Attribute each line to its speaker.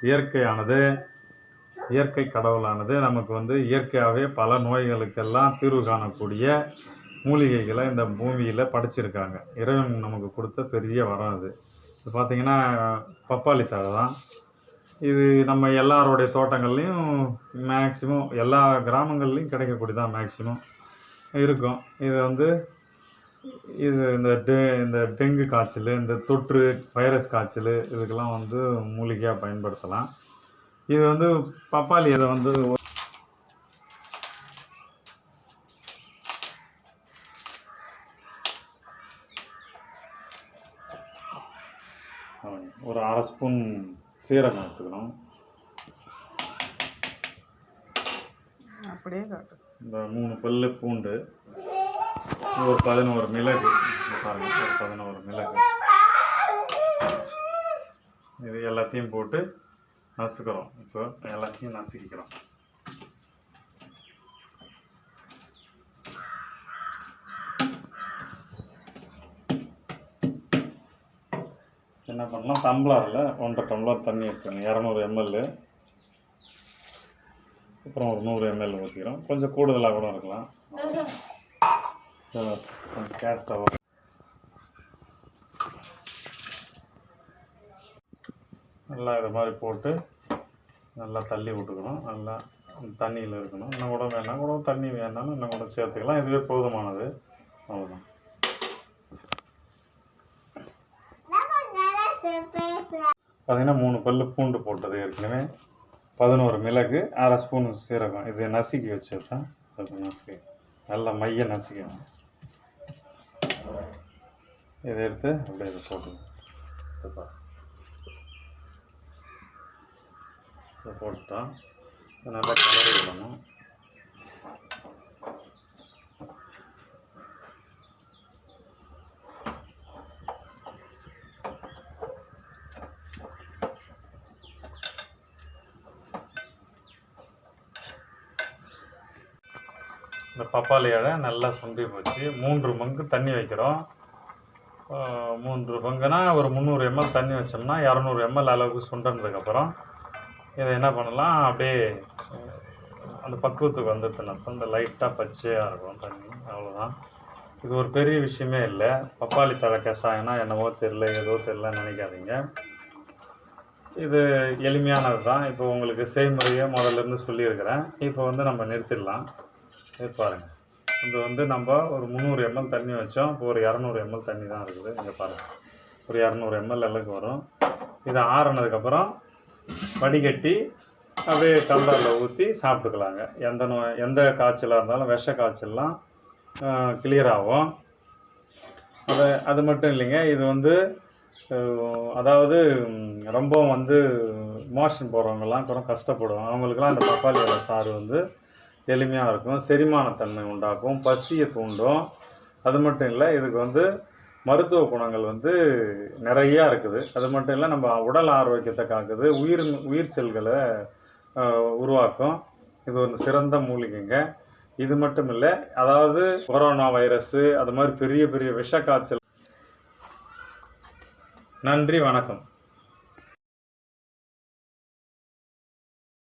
Speaker 1: இயற்கையானது இயற்கை கடவுளானது நமக்கு வந்து இயற்கையாகவே பல நோய்களுக்கெல்லாம் தீர்வு காணக்கூடிய மூலிகைகளை இந்த பூமியில் படைச்சிருக்காங்க. இறைவன் நமக்கு கொடுத்த பெரிய வரம் அது. இது பார்த்திங்கன்னா பப்பாளி தழை தான். இது நம்ம எல்லாருடைய தோட்டங்கள்லேயும் மேக்ஸிமம் எல்லா கிராமங்கள்லேயும் கிடைக்கக்கூடியதான் மேக்சிமம் இருக்கும். இது வந்து இது இந்த டெ இந்த டெங்கு காய்ச்சல் இந்த தொற்று வைரஸ் காய்ச்சல் இதுக்கெல்லாம் வந்து மூலிகையாக பயன்படுத்தலாம். இது வந்து பப்பாளி இதை வந்து ஒரு அரை ஸ்பூன் சீரகம் எடுத்துக்கணும்.
Speaker 2: அப்படியே காட்டு.
Speaker 1: இந்த மூணு பல்லு பூண்டு. ஒரு பதினோரு மிளகு. பாருங்கள் ஒரு பதினோரு மிளகு. இது எல்லாத்தையும் போட்டு நசுக்கிறோம். இப்போ எல்லாத்தையும் நசுக்கிக்கிறோம். என்ன பண்ணலாம்? டம்ளரில் ஒன்றரை டம்ளர் தண்ணி எடுத்துக்கணும். இரநூறு எம்எல் அப்புறம் ஒரு நூறு எம்எல் ஊற்றிக்கிறோம் கொஞ்சம் கூடுதலாக கூட இருக்கலாம். கேஸ் ஸ்டவ் நல்லா இது மாதிரி போட்டு நல்லா தள்ளி விட்டுக்கணும். நல்லா தண்ணியில் இருக்கணும். இன்னும் கூட வேணாம். கூட தண்ணி வேணாலும் இன்னும் கூட சேர்த்துக்கலாம். இதுவே போதுமானது. அவ்வளோதான் பார்த்தீங்கன்னா மூணு பல்லு பூண்டு போட்டது ஏற்கனவே. பதினோரு மிளகு அரை ஸ்பூன் சீரகம். இது நசுக்கி வச்சது தான் நசுக்கி நல்லா மைய நசுக்கணும். இதை எடுத்து அப்படியே இதை போட்டுக்கணும். இதை பாரு. நல்லா கலரி விடணும். இந்த பப்பாளி நல்லா சுண்டி போச்சு. மூன்று பங்கு தண்ணி வைக்கிறோம். மூன்று பங்குனா ஒரு முந்நூறு எம்எல் தண்ணி வச்சோம்னா இரநூறு எம்எல் அளவுக்கு சுண்டனதுக்கப்புறம் இதை என்ன பண்ணலாம்? அப்படியே அந்த பக்குவத்துக்கு வந்துட்டுனா இந்த லைட்டாக பச்சையாக இருக்கும் தண்ணி அவ்வளோதான் இது ஒரு பெரிய விஷயமே இல்லை. பப்பாளி தழை கசாயம்னா என்னவோ தெரில ஏதோ தெரிலன்னு நினைக்காதீங்க. இது எளிமையானது தான் இப்போ உங்களுக்கு செய்முறையை முதல்ல இருந்து சொல்லியிருக்கிறேன். இப்போ வந்து நம்ம நிறுத்திடலாம். இது பாருங்கள் இது வந்து நம்ம ஒரு முந்நூறு எம்எல் தண்ணி வச்சோம். இப்போ ஒரு இரநூறு எம்எல் தண்ணி தான் இருக்குது. இங்கே பாருங்கள் ஒரு இரநூறு எம்எல் அளவுக்கு வரும். இதை ஆறுனதுக்கப்புறம் வடிகட்டி அப்படியே டம்ளரில் ஊற்றி சாப்பிட்டுக்கலாங்க. எந்த நோய் எந்த காய்ச்சலாக இருந்தாலும் விஷ காய்ச்சல்லாம் கிளியர் ஆகும். அது அது மட்டும் இல்லைங்க. இது வந்து அதாவது ரொம்ப வந்து மோஷன் போகிறவங்கலாம் கூட கஷ்டப்படுவாங்க. அவங்களுக்குலாம் அந்த பப்பாளி சாறு வந்து எளிமையாக இருக்கும் செரிமானத்தன்மை உண்டாக்கும் பசியை தூண்டும். அது மட்டும் இல்லை இதுக்கு வந்து மருத்துவ குணங்கள் வந்து நிறையா இருக்குது. அது மட்டும் இல்லை நம்ம உடல் ஆரோக்கியத்தை காக்குது உயிர் உயிர் செல்களை உருவாக்கும். இது ஒரு சிறந்த மூலிகைங்க. இது மட்டும் இல்லை அதாவது கொரோனா வைரஸு அது மாதிரி பெரிய பெரிய விஷ காய்ச்சல் நன்றி வணக்கம்.